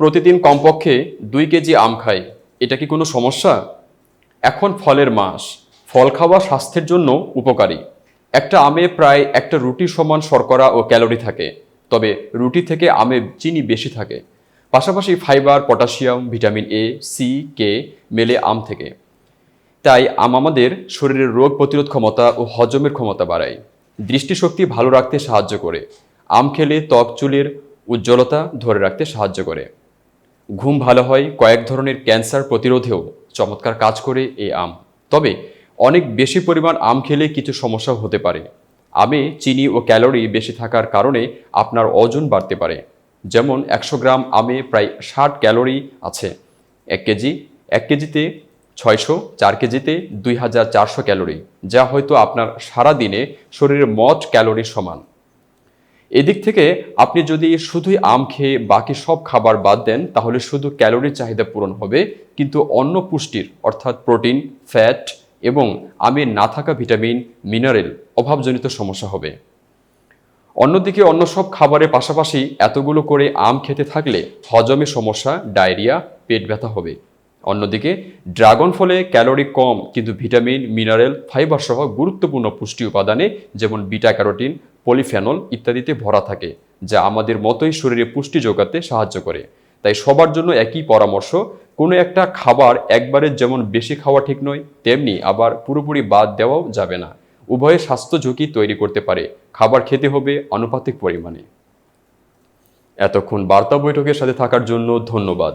প্রতিদিন কমপক্ষে দুই কেজি আম খাই, এটা কি কোনো সমস্যা? এখন ফলের মাস, ফল খাওয়া স্বাস্থ্যের জন্য উপকারী। একটা আমে প্রায় একটা রুটি সমান শর্করা ও ক্যালোরি থাকে, তবে রুটি থেকে আমে চিনি বেশি থাকে। পাশাপাশি fibre, potassium, vitamin A, C, K মেলে আম থেকে। তাই আম আমাদের শরীরের রোগ প্রতিরোধ ক্ষমতা ও হজমের ক্ষমতা বাড়ায়। দৃষ্টিশক্তি ভালো রাখতে সাহায্য করে। আম খেলে ত্বক, চুলের উজ্জ্বলতা ধরে রাখতে সাহায্য করে। ঘুম ভালো হয়, কয়েক ধরনের ক্যান্সার প্রতিরোধেও চমৎকার কাজ করে এই আম। তবে অনেক বেশি পরিমাণ আম খেলে কিছু সমস্যা হতে পারে। আমে চিনি ও ক্যালোরি বেশি থাকার কারণে আপনার ওজন বাড়তে পারে। যেমন একশো গ্রাম আমে প্রায় ষাট ক্যালোরি আছে। এক কেজি, এক কেজিতে ছয়শো, চার কেজিতে দুই হাজার চারশো ক্যালোরি, যা হয়তো আপনার সারা দিনে শরীরের মোট ক্যালোরির সমান। এদিক থেকে আপনি যদি শুধুই আম খেয়ে বাকি সব খাবার বাদ দেন, তাহলে শুধু ক্যালোরির চাহিদা পূরণ হবে, কিন্তু অন্য পুষ্টির, অর্থাৎ প্রোটিন, ফ্যাট এবং আমে না থাকা ভিটামিন, মিনারেল অভাবজনিত সমস্যা হবে। অন্যদিকে অন্য সব খাবারের পাশাপাশি এতগুলো করে আম খেতে থাকলে হজমে সমস্যা, ডায়রিয়া, পেট ব্যথা হবে। অন্যদিকে ড্রাগন ফলে ক্যালোরি কম, কিন্তু ভিটামিন, মিনারেল ফাইবার সহ গুরুত্বপূর্ণ পুষ্টি উপাদানে, যেমন বিটা ক্যারোটিন পলিফেনল ইত্যাদিতে ভরা থাকে, যা আমাদের মতোই শরীরে পুষ্টি যোগাতে সাহায্য করে। তাই সবার জন্য একই পরামর্শ, কোনো একটা খাবার একবারে যেমন বেশি খাওয়া ঠিক নয়, তেমনি আবার পুরোপুরি বাদ দেওয়াও যাবে না। উভয়ে স্বাস্থ্য ঝুঁকি তৈরি করতে পারে, খাবার খেতে হবে আনুপাতিক পরিমাণে। এতক্ষণ বার্তা বৈঠকের সাথে থাকার জন্য ধন্যবাদ।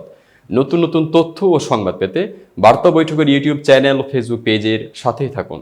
নতুন নতুন তথ্য ও সংবাদ পেতে বার্তা বৈঠকের ইউটিউব চ্যানেল, ফেসবুক পেজের সাথেই থাকুন।